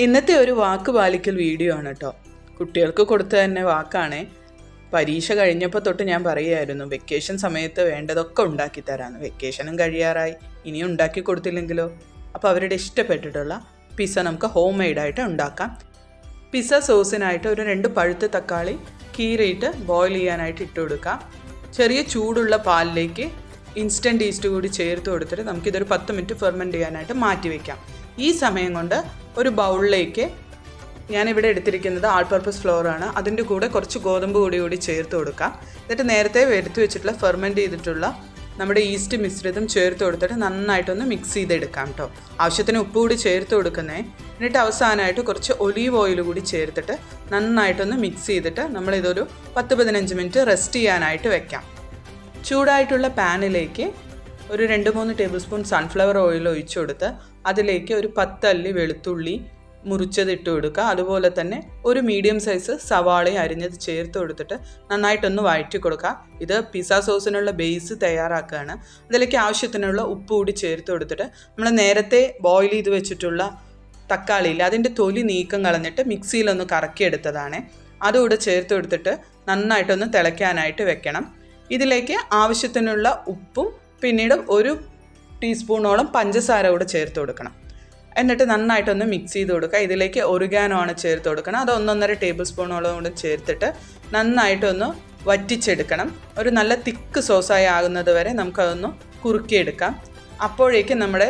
ഇന്നത്തെ ഒരു വാക്ക് പാലിക്കൽ വീഡിയോ ആണ് കേട്ടോ. കുട്ടികൾക്ക് കൊടുത്ത തന്നെ വാക്കാണേ. പരീക്ഷ കഴിഞ്ഞപ്പോൾ തൊട്ട് ഞാൻ പറയുമായിരുന്നു വെക്കേഷൻ സമയത്ത് വേണ്ടതൊക്കെ ഉണ്ടാക്കി തരാമെന്ന് വെക്കേഷനും കഴിയാറായി ഇനി ഉണ്ടാക്കി കൊടുത്തില്ലെങ്കിലോ? അപ്പോൾ അവരുടെ ഇഷ്ടപ്പെട്ടിട്ടുള്ള പിസ്സ നമുക്ക് ഹോം മെയ്ഡായിട്ട് ഉണ്ടാക്കാം. പിസ്സ സോസിനായിട്ട് ഒരു രണ്ട് പഴുത്ത തക്കാളി കീറിയിട്ട് ബോയിൽ ചെയ്യാനായിട്ട് ഇട്ട് കൊടുക്കാം. ചെറിയ ചൂടുള്ള പാലിലേക്ക് ഇൻസ്റ്റന്റ് ഈസ്റ്റ് കൂടി ചേർത്ത് കൊടുത്തിട്ട് നമുക്കിതൊരു പത്ത് മിനിറ്റ് ഫെർമെന്റ് ചെയ്യാനായിട്ട് മാറ്റി വയ്ക്കാം ഈ സമയം കൊണ്ട് ഒരു ബൗളിലേക്ക് ഞാനിവിടെ എടുത്തിരിക്കുന്നത് ആൾ പർപ്പസ് ഫ്ലോർ ആണ്. അതിന്റെ കൂടെ കുറച്ച് ഗോതമ്പ് കൂടി കൂടി ചേർത്ത് കൊടുക്കാം. എന്നിട്ട് നേരത്തെ എടുത്തു വെച്ചിട്ടുള്ള ഫെർമെന്റ് ചെയ്തിട്ടുള്ള നമ്മുടെ ഈസ്റ്റ് മിശ്രിതം ചേർത്ത് കൊടുത്തിട്ട് നന്നായിട്ടൊന്ന് മിക്സ് ചെയ്തെടുക്കാം കേട്ടോ ആവശ്യത്തിന് ഉപ്പ് കൂടി ചേർത്ത് കൊടുക്കുന്നേ. എന്നിട്ട് അവസാനമായിട്ട് കുറച്ച് ഒലീവ് ഓയിൽ കൂടി ചേർത്തിട്ട് നന്നായിട്ടൊന്ന് മിക്സ് ചെയ്തിട്ട് നമ്മളിതൊരു പത്ത് പതിനഞ്ച് മിനിറ്റ് റെസ്റ്റ് ചെയ്യാനായിട്ട് വെക്കാം. ചൂടായിട്ടുള്ള പാനിലേക്ക് ഒരു രണ്ട് മൂന്ന് ടേബിൾ സ്പൂൺ സൺഫ്ലവർ ഓയിൽ ഒഴിച്ചു കൊടുത്ത് അതിലേക്ക് ഒരു പത്തല്ലി വെളുത്തുള്ളി മുറിച്ചത് ഇട്ട് കൊടുക്കുക. അതുപോലെ തന്നെ ഒരു മീഡിയം സൈസ് സവാളയും അരിഞ്ഞത് ചേർത്ത് കൊടുത്തിട്ട് നന്നായിട്ടൊന്ന് വഴറ്റി കൊടുക്കുക. ഇത് പിസ്സ സോസിനുള്ള ബേസ് തയ്യാറാക്കുകയാണ്. അതിലേക്ക് ആവശ്യത്തിനുള്ള ഉപ്പ് കൂടി ചേർത്ത് കൊടുത്തിട്ട് നമ്മൾ നേരത്തെ ബോയിൽ ചെയ്ത് വെച്ചിട്ടുള്ള തക്കാളിയിൽ അതിന്റെ തൊലി നീക്കം കളഞ്ഞിട്ട് മിക്സിയിലൊന്ന് കറക്കിയെടുത്തതാണ് അതുകൂടെ ചേർത്ത് കൊടുത്തിട്ട് നന്നായിട്ടൊന്ന് തിളയ്ക്കാനായിട്ട് വെക്കണം. ഇതിലേക്ക് ആവശ്യത്തിനുള്ള ഉപ്പും പിന്നീട് ഒരു ടീസ്പൂണോളം പഞ്ചസാര കൂടെ ചേർത്ത് കൊടുക്കണം. എന്നിട്ട് നന്നായിട്ടൊന്ന് മിക്സ് ചെയ്ത് കൊടുക്കുക. ഇതിലേക്ക് ഒറിഗാനോ ആണ് ചേർത്ത് കൊടുക്കണം. അത് ഒന്നൊന്നര ടേബിൾ സ്പൂണോളം കൂടെ ചേർത്തിട്ട് നന്നായിട്ടൊന്ന് വറ്റിച്ചെടുക്കണം. ഒരു നല്ല തിക്ക് സോസായി ആകുന്നത് വരെ നമുക്കതൊന്ന് കുറുക്കിയെടുക്കാം. അപ്പോഴേക്കും നമ്മുടെ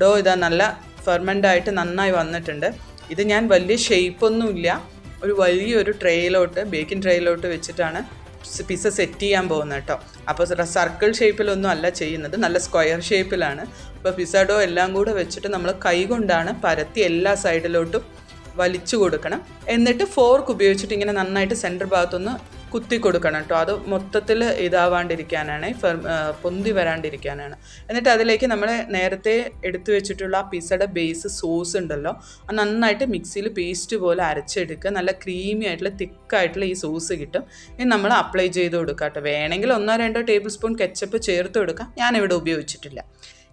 ഡോ ഇതാ നല്ല ഫെർമെന്റായിട്ട് നന്നായി വന്നിട്ടുണ്ട്. ഇത് ഞാൻ വലിയ ഷേപ്പൊന്നുമില്ല ഒരു വലിയൊരു ട്രേയിലോട്ട് ബേക്കിംഗ് ട്രേയിലോട്ട് വെച്ചിട്ടാണ് പിസ്സ സെറ്റ് ചെയ്യാൻ പോകുന്നത് കേട്ടോ. അപ്പോൾ സർക്കിൾ ഷേപ്പിലൊന്നും അല്ല ചെയ്യുന്നത്. നല്ല സ്ക്വയർ ഷേപ്പിലാണ് അപ്പോൾ പിസ്സ എല്ലാം കൂടെ വെച്ചിട്ട് നമ്മൾ കൈ കൊണ്ടാണ് പരത്തി എല്ലാ സൈഡിലോട്ടും വലിച്ചു കൊടുക്കണം. എന്നിട്ട് ഫോർക്ക് ഉപയോഗിച്ചിട്ട് ഇങ്ങനെ നന്നായിട്ട് സെന്റർ ഭാഗത്തൊന്ന് കുത്തി കൊടുക്കണം കേട്ടോ അത് മൊത്തത്തിൽ ഇതാവാണ്ടിരിക്കാനാണ് ഫെർ പൊന്തി വരാണ്ടിരിക്കാനാണ്. എന്നിട്ട് അതിലേക്ക് നമ്മൾ നേരത്തെ എടുത്തു വെച്ചിട്ടുള്ള ആ പിസയുടെ ബേസ് സോസ് ഉണ്ടല്ലോ അത് നന്നായിട്ട് മിക്സിയിൽ പേസ്റ്റ് പോലെ അരച്ചെടുക്കുക. നല്ല ക്രീമി ആയിട്ടുള്ള തിക്കായിട്ടുള്ള ഈ സോസ് കിട്ടും. ഇനി നമ്മൾ അപ്ലൈ ചെയ്ത് കൊടുക്കുക കേട്ടോ വേണമെങ്കിൽ ഒന്നോ രണ്ടോ ടേബിൾ സ്പൂൺ കെച്ചപ്പ് ചേർത്ത് കൊടുക്കാം. ഞാനിവിടെ ഉപയോഗിച്ചിട്ടില്ല.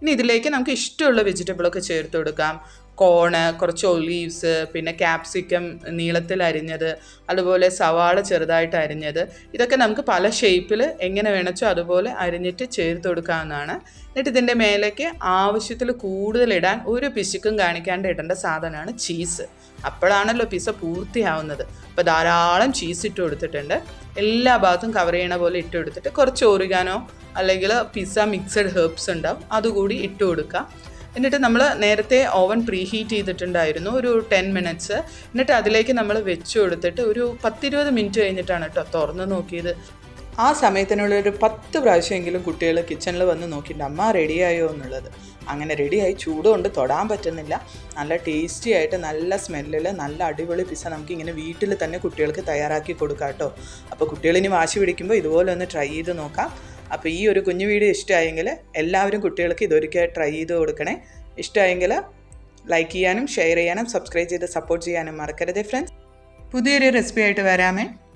ഇനി ഇതിലേക്ക് നമുക്ക് ഇഷ്ടമുള്ള വെജിറ്റബിളൊക്കെ ചേർത്ത് കൊടുക്കാം. കോണ് കുറച്ച് ഒലീവ്സ് പിന്നെ ക്യാപ്സിക്കം നീളത്തിൽ അരിഞ്ഞത് അതുപോലെ സവാള ചെറുതായിട്ട് അരിഞ്ഞത്. ഇതൊക്കെ നമുക്ക് പല ഷേപ്പിൽ എങ്ങനെ വേണച്ചോ അതുപോലെ അരിഞ്ഞിട്ട് ചേർത്ത് കൊടുക്കാവുന്നതാണ്. എന്നിട്ട് ഇതിന്റെ മേലേക്ക് ആവശ്യത്തിൽ കൂടുതൽ ഇടാൻ ഒരു പിശുക്കും കാണിക്കാണ്ട് ഇടേണ്ട സാധനമാണ് ചീസ് അപ്പോഴാണല്ലോ പിസ പൂർത്തിയാവുന്നത്. അപ്പോൾ ധാരാളം ചീസ് ഇട്ട് കൊടുത്തിട്ടുണ്ട്. എല്ലാ ഭാഗത്തും കവർ ചെയ്യണ പോലെ ഇട്ട് കൊടുത്തിട്ട് കുറച്ച് ഓറിഗാനോ അല്ലെങ്കിൽ പിസ്സ മിക്സഡ് ഹെർബ്സ് ഉണ്ടാവും. അതുകൂടി ഇട്ട് കൊടുക്കുക എന്നിട്ട് നമ്മൾ നേരത്തെ ഓവൻ പ്രീ ഹീറ്റ് ചെയ്തിട്ടുണ്ടായിരുന്നു ഒരു ടെൻ മിനിറ്റ്സ് എന്നിട്ട് അതിലേക്ക് നമ്മൾ വെച്ച് കൊടുത്തിട്ട് ഒരു പത്തിരുപത് മിനിറ്റ് കഴിഞ്ഞിട്ടാണ് കേട്ടോ തുറന്ന് നോക്കിയത്. ആ സമയത്തിനുള്ള ഒരു പത്ത് പ്രാവശ്യമെങ്കിലും കുട്ടികൾ കിച്ചണിൽ വന്ന് നോക്കിയിട്ട് അമ്മ റെഡിയായോ എന്നുള്ളത്. അങ്ങനെ റെഡിയായി ചൂടുകൊണ്ട് തൊടാൻ പറ്റുന്നില്ല. നല്ല ടേസ്റ്റി ആയിട്ട് നല്ല സ്മെല്ലിൽ നല്ല അടിപൊളി പിസ നമുക്ക് ഇങ്ങനെ വീട്ടിൽ തന്നെ കുട്ടികൾക്ക് തയ്യാറാക്കി കൊടുക്കാം കേട്ടോ അപ്പോൾ കുട്ടികളിനി വാശി പിടിക്കുമ്പോൾ ഇതുപോലെ ഒന്ന് ട്രൈ ചെയ്ത് നോക്കാം. അപ്പോൾ ഈ ഒരു കുഞ്ഞു വീഡിയോ ഇഷ്ടമായെങ്കിൽ എല്ലാവരും കുട്ടികൾക്ക് ഇതൊരിക്കൽ ട്രൈ ചെയ്ത് കൊടുക്കണേ. ഇഷ്ടമായെങ്കിൽ ലൈക്ക് ചെയ്യാനും ഷെയർ ചെയ്യാനും സബ്സ്ക്രൈബ് ചെയ്ത് സപ്പോർട്ട് ചെയ്യാനും മറക്കരുത് ഫ്രണ്ട്സ് പുതിയൊരു റെസിപ്പി ആയിട്ട് വരാമേ.